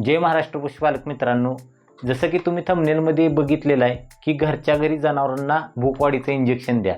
जय महाराष्ट्र पशुपालक मित्रांनो. जसं की तुम्ही थंबनेलमध्ये बघितलेलं आहे की घरच्या घरी जनावरांना भूकवाडीचं इंजेक्शन द्या.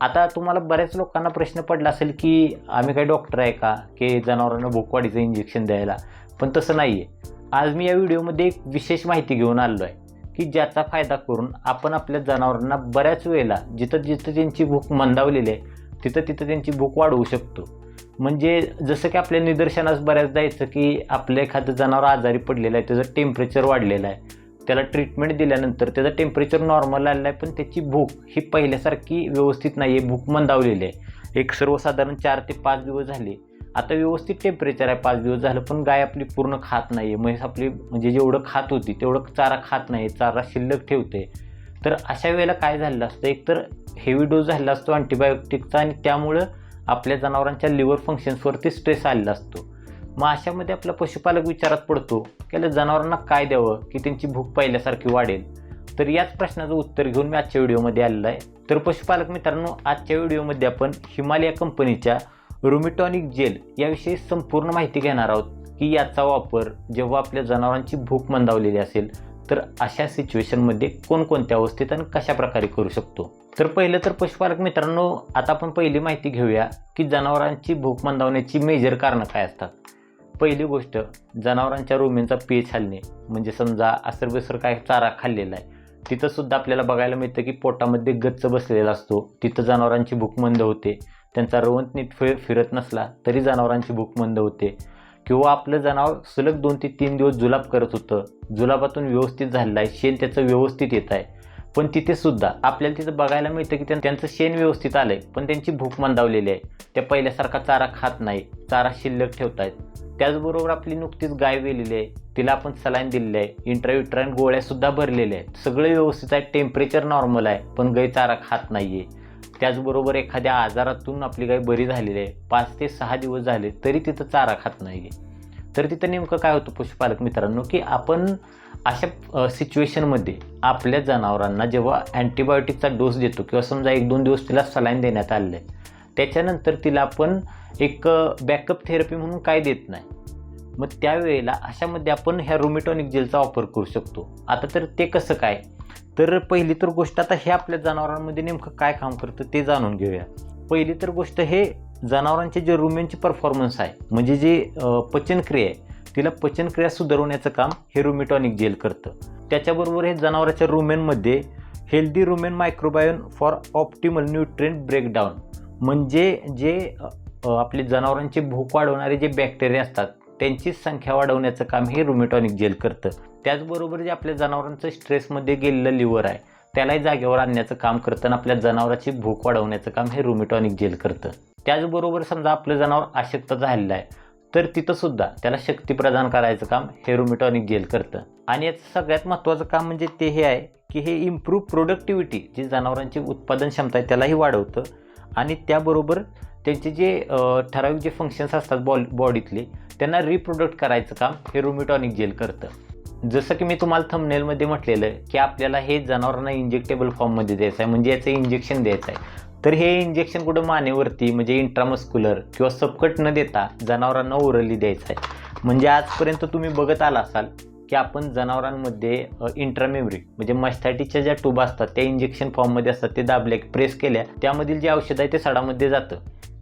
आता तुम्हाला बऱ्याच लोकांना प्रश्न पडला असेल की आम्ही काही डॉक्टर आहे का? की जनावरांना भूकवाडीचं इंजेक्शन द्यायला. पण तसं नाही आहे आज मी या व्हिडिओमध्ये एक विशेष माहिती घेऊन आलो आहे की ज्याचा फायदा करून आपण आपल्या जनावरांना बऱ्याच वेळेला जिथं जिथं त्यांची भूक मंदावलेली आहे तिथं तिथं त्यांची भूक वाढवू शकतो. म्हणजे जसं की आपल्या निदर्शनास बऱ्याचदा येतं की आपलं एखादं जनावर आजारी पडलेलं आहे त्याचं टेम्परेचर वाढलेलं आहे. त्याला ट्रीटमेंट दिल्यानंतर त्याचं टेम्परेचर नॉर्मल आलेलं आहे पण त्याची भूक ही पहिल्यासारखी व्यवस्थित नाही आहे भूक मंदावलेली आहे. एक सर्वसाधारण चार ते पाच दिवस झाले. आता व्यवस्थित टेम्परेचर आहे पाच दिवस झालं पण गाय आपली पूर्ण खात नाही आहे म्हैस आपली म्हणजे जेवढं खात होती तेवढं चारा खात नाही चारा शिल्लक ठेवते. तर अशा वेळेला काय झालेलं असतं? एकतर हेवी डोस झालेला असतो अँटीबायोटिकचा आणि त्यामुळं आपल्या जनावरांच्या लिव्हर फंक्शन्सवरती स्ट्रेस आलेला असतो. मग अशामध्ये आपला पशुपालक विचारात पडतो की जनावरांना काय द्यावं? की त्यांची भूक पहिल्यासारखी वाढेल? तर याच प्रश्नाचं उत्तर घेऊन मी आजच्या व्हिडिओमध्ये आलेलं आहे. तर पशुपालक मित्रांनो आजच्या व्हिडिओमध्ये आपण हिमालया कंपनीच्या रुमिटॉनिक जेल याविषयी संपूर्ण माहिती घेणार आहोत की याचा वापर जेव्हा आपल्या जनावरांची भूक मंदावलेली असेल तर अशा सिच्युएशनमध्ये कोणकोणत्या अवस्थेत आणि कशा प्रकारे करू शकतो? तर पहिलं तर पशुपालक मित्रांनो आता आपण पहिली माहिती घेऊया की जनावरांची भूक मंदावण्याची मेजर कारणं काय असतात. पहिली गोष्ट जनावरांच्या रोमेंचा पेच हलणे. म्हणजे समजा असरबेसर काय चारा खाल्लेला आहे तिथंसुद्धा आपल्याला बघायला मिळतं की पोटामध्ये गच्च बसलेला असतो. तिथं जनावरांची भूक मंद होते. त्यांचा रोवंत नीट फिर फिरत नसला तरी जनावरांची भूक मंद होते. किंवा आपलं जनावर सलग दोन ते तीन दिवस जुलाब करत होतं. जुलाबातून व्यवस्थित झालेलं आहे. शेण त्याचं व्यवस्थित येत आहे. पण तिथे सुद्धा आपल्याला तिथं बघायला मिळतं की त्यांचं शेण व्यवस्थित आलं आहे पण त्यांची भूक मंदावलेली आहे. त्या पहिल्यासारखा चारा खात नाही. चारा शिल्लक ठेवतायत. त्याचबरोबर आपली नुकतीच गाय वेलेली आहे. तिला आपण सलाईन दिलेली आहे. इंट्राविट्राईन गोळ्यासुद्धा भरलेल्या आहेत. सगळं व्यवस्थित आहे. टेम्परेचर नॉर्मल आहे. पण गाय चारा खात नाही आहे त्याचबरोबर एखाद्या आजारातून आपली गाय बरी झालेली आहे. पाच ते सहा दिवस झाले तरी तिथं चारा खात नाही आहे तर तिथं नेमकं काय होतं पशुपालक मित्रांनो की आपण अशा सिच्युएशनमध्ये आपल्या जनावरांना जेव्हा अँटीबायोटिकचा डोस देतो किंवा समजा एक दोन दिवस तिला सलाईन देण्यात आलेलं आहे त्याच्यानंतर तिला आपण एक बॅकअप थेरपी म्हणून काय देत नाही. मग त्यावेळेला अशामध्ये आपण ह्या रोमिटॉनिक जेलचा वापर करू शकतो. आता तर ते कसं काय? तर पहिली तर गोष्ट आता हे आपल्या जनावरांमध्ये नेमकं काय काम करतं ते जाणून घेऊया. पहिली तर गोष्ट हे जनावरांचे जे रुमेनची परफॉर्मन्स आहे म्हणजे जे पचनक्रिया आहे तिला पचनक्रिया सुधारवण्याचं काम हे रुमेटॉनिक जेल करतं. त्याच्याबरोबर हे जनावरांच्या रुमेनमध्ये healthy rumen microbiome for optimal nutrient breakdown म्हणजे जे आपले जनावरांचे भूक वाढवणारे जे बॅक्टेरिया असतात त्यांची संख्या वाढवण्याचं काम हे रुमेटॉनिक जेल करतं. त्याचबरोबर जे आपल्या जनावरांचं स्ट्रेसमध्ये गेलेलं लिव्हर आहे त्यालाही जागेवर आणण्याचं काम करतं आणि आपल्या जनावराची भूक वाढवण्याचं काम हे रुमेटॉनिक जेल करतं. त्याचबरोबर समजा आपलं जनावर अशक्त झालेलं आहे तर तिथं सुद्धा त्याला शक्ती प्रदान करायचं काम हे रुमेटॉनिक जेल करतं. आणि याचं सगळ्यात महत्त्वाचं काम म्हणजे ते हे आहे की हे इम्प्रूव्ह प्रोडक्टिव्हिटी जी जनावरांची उत्पादन क्षमता आहे त्यालाही वाढवतं. आणि त्याबरोबर त्यांचे जे ठराविक जे फंक्शन्स असतात बॉल बॉडीतले त्यांना रिप्रोडक्ट करायचं काम हे रुमिटॉनिक जेल करतं. जसं की मी तुम्हाला थंबनेलमध्ये म्हटलेलं की आपल्याला हे जनावरांना इंजेक्टेबल फॉर्ममध्ये द्यायचं आहे म्हणजे याचं इंजेक्शन द्यायचं आहे. तर हे इंजेक्शन कुठं मानेवरती म्हणजे इंट्रामस्क्युलर किंवा सबकट न देता जनावरांना ओरली द्यायचं आहे. म्हणजे आजपर्यंत तुम्ही बघत आला असाल की आपण जनावरांमध्ये इंट्रामेमरी म्हणजे मस्थॅटीच्या ज्या ट्यूब असतात त्या इंजेक्शन फॉर्ममध्ये असतात ते दाबल्या प्रेस केल्या त्यामधील जे औषध आहे ते सडामध्ये जातं.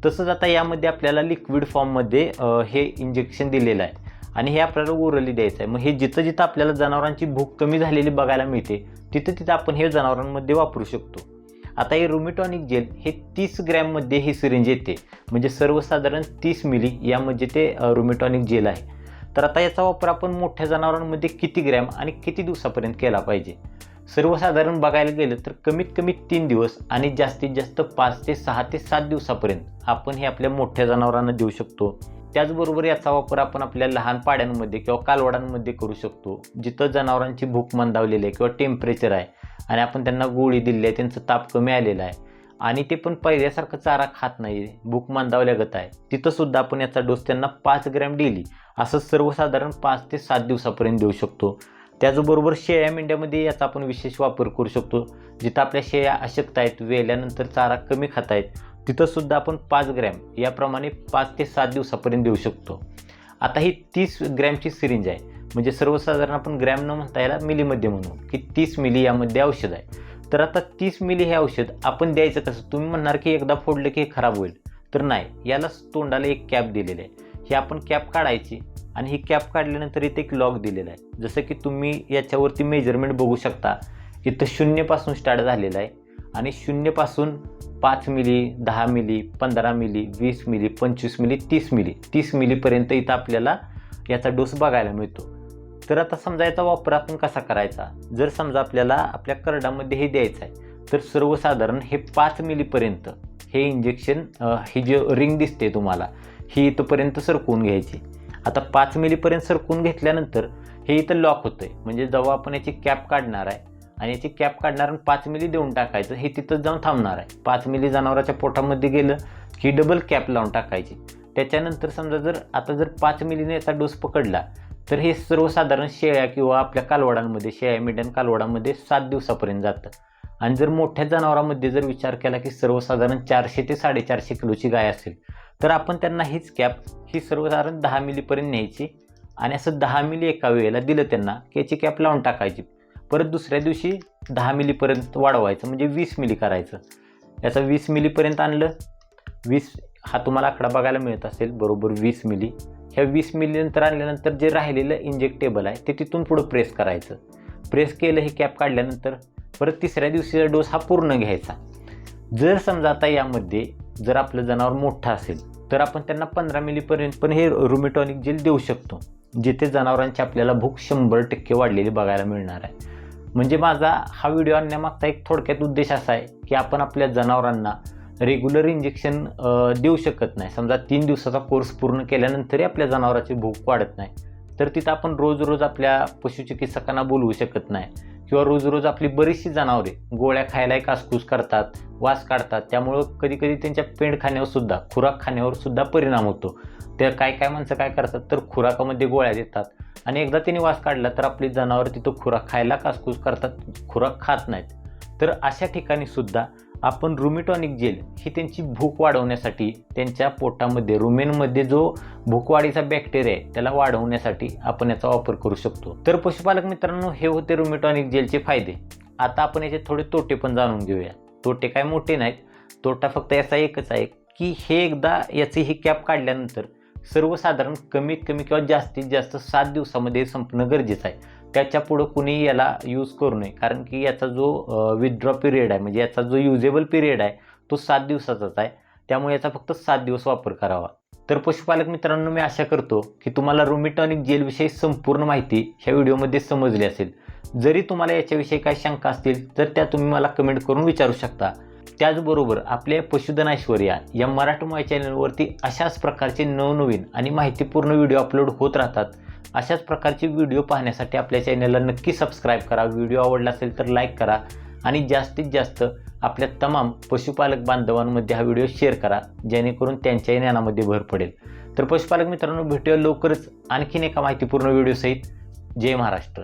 तसंच आता यामध्ये आपल्याला लिक्विड फॉर्ममध्ये हे इंजेक्शन दिलेलं आहे. आणि हे आपल्याला ओरली द्यायचं आहे. मग हे जिथं जिथं आपल्याला जनावरांची भूक कमी झालेली बघायला मिळते तिथं तिथं आपण हे जनावरांमध्ये वापरू शकतो. आता हे रुमिटॉनिक जेल हे तीस ग्रॅममध्ये ही सिरिंज येते. म्हणजे सर्वसाधारण तीस मिली यामध्ये ते अ, रुमिटॉनिक जेल आहे. तर आता याचा वापर आपण मोठ्या जनावरांमध्ये किती ग्रॅम आणि किती दिवसापर्यंत केला पाहिजे? सर्वसाधारण बघायला गेलं तर कमीत कमी तीन दिवस आणि जास्तीत जास्त पाच ते सहा ते सात दिवसापर्यंत आपण हे आपल्या मोठ्या जनावरांना देऊ शकतो. त्याचबरोबर याचा वापर आपण आपल्या लहान पाड्यांमध्ये किंवा कालवडांमध्ये करू शकतो. जिथं जनावरांची भूक मंदावलेली आहे किंवा टेम्परेचर आहे आणि आपण त्यांना गोळी दिली आहे त्यांचं ताप कमी आलेलं आहे आणि ते पण पहिल्यासारखं चारा खात नाही भूक मंदावल्यागत आहे. तिथंसुद्धा आपण याचा डोस त्यांना पाच ग्रॅम डेली असं सर्वसाधारण पाच ते सात दिवसापर्यंत देऊ शकतो. त्याचबरोबर शेळ्या मेंढ्यामध्ये याचा आपण विशेष वापर करू शकतो. जिथं आपल्या शेळ्या अशक्त आहेत वेल्यानंतर चारा कमी खात आहेत तिथं सुद्धा आपण पाच ग्रॅम याप्रमाणे पाच ते सात दिवसापर्यंत देऊ शकतो. आता ही तीस ग्रॅमची सिरिंज आहे. म्हणजे सर्वसाधारण आपण ग्रॅम न म्हणता याला मिलीमध्ये म्हणू की तीस मिली यामध्ये औषध आहे. तर आता तीस मिली हे औषध आपण द्यायचं कसं? तुम्ही म्हणणार की एकदा फोडलं की खराब होईल. तर नाही याला तोंडाला एक कॅप दिलेली आहे. ही आपण कॅप काढायची. आणि ही कॅप काढल्यानंतर इथे एक लॉक दिलेला आहे. जसं की तुम्ही याच्यावरती मेजरमेंट बघू शकता इथं शून्यपासून स्टार्ट झालेलं आहे. आणि शून्यपासून पाच मिली दहा मिली पंधरा मिली वीस मिली पंचवीस मिली तीस मिली तीस मिलीपर्यंत इथं आपल्याला याचा डोस बघायला मिळतो. तर आता समजा याचा वापर आपण कसा करायचा? जर समजा आपल्याला आपल्या करडामध्ये हे द्यायचं आहे तर सर्वसाधारण हे पाच मिलीपर्यंत हे इंजेक्शन ही जी रिंग दिसते तुम्हाला ही इथंपर्यंत सरकवून घ्यायची. आता पाच मिलीपर्यंत सरकून घेतल्यानंतर हे इथं लॉक होतं आहे म्हणजे जेव्हा आपण याची कॅप काढणार आहे आणि याची कॅप काढणार आणि पाच मिली देऊन टाकायचं हे तिथं जाऊन थांबणार आहे. पाच मिली जनावराच्या पोटामध्ये गेलं की डबल कॅप लावून टाकायची. त्याच्यानंतर समजा जर आता जर पाच मिलीने याचा डोस पकडला तर हे सर्वसाधारण शेळ्या किंवा आपल्या कालवडांमध्ये शेळ्या मिडियम कालवडांमध्ये सात दिवसापर्यंत जातं. आणि जर मोठ्या जनावरांमध्ये जर विचार केला की सर्वसाधारण चारशे ते साडेचारशे किलोची गाय असेल तर आपण त्यांना हीच कॅप ही सर्वसाधारण दहा मिलीपर्यंत न्यायची. आणि असं दहा मिली एका वेळेला दिलं त्यांना की याची कॅप लावून टाकायची. परत दुसऱ्या दिवशी दहा मिलीपर्यंत वाढवायचं म्हणजे वीस मिली करायचं. याचं वीस मिलीपर्यंत आणलं. वीस हा तुम्हाला आकडा बघायला मिळत असेल बरोबर वीस मिली. ह्या वीस मिलीनंतर आणल्यानंतर जे राहिलेलं इंजेक्टेबल आहे ते तिथून पुढं प्रेस करायचं. प्रेस केलं हे कॅप काढल्यानंतर परत तिसऱ्या दिवशीचा डोस हा पूर्ण घ्यायचा. जर समजा आता यामध्ये जर आपलं जनावर मोठं असेल तर आपण त्यांना पंधरा मिलीपर्यंत पण हे रुमेटॉनिक जेल देऊ शकतो जिथे जनावरांची आपल्याला भूक शंभर टक्के वाढलेली बघायला मिळणार आहे. म्हणजे माझा हा व्हिडिओ आणण्यामागचा एक थोडक्यात उद्देश असा आहे की आपण आपल्या जनावरांना रेग्युलर इंजेक्शन देऊ शकत नाही. समजा तीन दिवसाचा कोर्स पूर्ण केल्यानंतरही आपल्या जनावराची भूक वाढत नाही. तर तिथं आपण रोज रोज आपल्या पशुचिकित्सकांना बोलवू शकत नाही. किंवा रोज रोज आपली बरीचशी जनावरे गोळ्या खायलाही कासकूस करतात वास काढतात. त्यामुळं कधी कधी त्यांच्या पेंड खाण्यावर सुद्धा खुराक खाण्यावर सुद्धा परिणाम होतो. त्या काय काय माणसं काय करतात तर खुराकामध्ये गोळ्या देतात. आणि एकदा त्यांनी वास काढला तर आपली जनावर तिथं खुराक खायला कासकूस करतात खुराक खात नाहीत. तर अशा ठिकाणी सुद्धा आपण रुमिटॉनिक जेल ही त्यांची भूक वाढवण्यासाठी त्यांच्या पोटामध्ये रुमेनमध्ये जो भूकवाढीचा बॅक्टेरिया आहे त्याला वाढवण्यासाठी आपण याचा वापर करू शकतो. तर पशुपालक मित्रांनो हे होते रुमिटॉनिक जेलचे फायदे. आता आपण याचे थोडे तोटे पण जाणून घेऊया. तोटे काय मोठे नाहीत. तोटा फक्त याचा एकच आहे की हे एकदा याची ही कॅप काढल्यानंतर सर्वसाधारण कमीत कमी किंवा जास्तीत जास्त सात दिवसामध्ये संपणं गरजेचं आहे. त्याच्या पुढं कुणी याला यूज करू नये. कारण की याचा जो विथड्रॉ पिरियड आहे म्हणजे याचा जो युजेबल पिरियड आहे तो सात दिवसाचाच आहे. त्यामुळे याचा फक्त सात दिवस वापर करावा. तर पशुपालक मित्रांनो मी आशा करतो की तुम्हाला रोमिटॉनिक जेलविषयी संपूर्ण माहिती ह्या व्हिडिओमध्ये समजली असेल. जरी तुम्हाला याच्याविषयी काही शंका असतील तर त्या तुम्ही मला कमेंट करून विचारू शकता. त्याचबरोबर आपल्या पशुधन ऐश्वर्या या मराठमोळ्या चॅनलवरती अशाच प्रकारचे नवनवीन आणि माहितीपूर्ण व्हिडिओ अपलोड होत राहतात. अशाच प्रकारचे व्हिडिओ पाहण्यासाठी आपल्या चॅनलला नक्की सबस्क्राईब करा. व्हिडिओ आवडला असेल तर लाईक करा आणि जास्तीत जास्त आपल्या तमाम पशुपालक बांधवांमध्ये हा व्हिडिओ शेअर करा जेणेकरून त्यांच्याही ज्ञानामध्ये भर पडेल. तर पशुपालक मित्रांनो भेटूया लवकरच आणखीन एका माहितीपूर्ण व्हिडिओसहित जय महाराष्ट्र.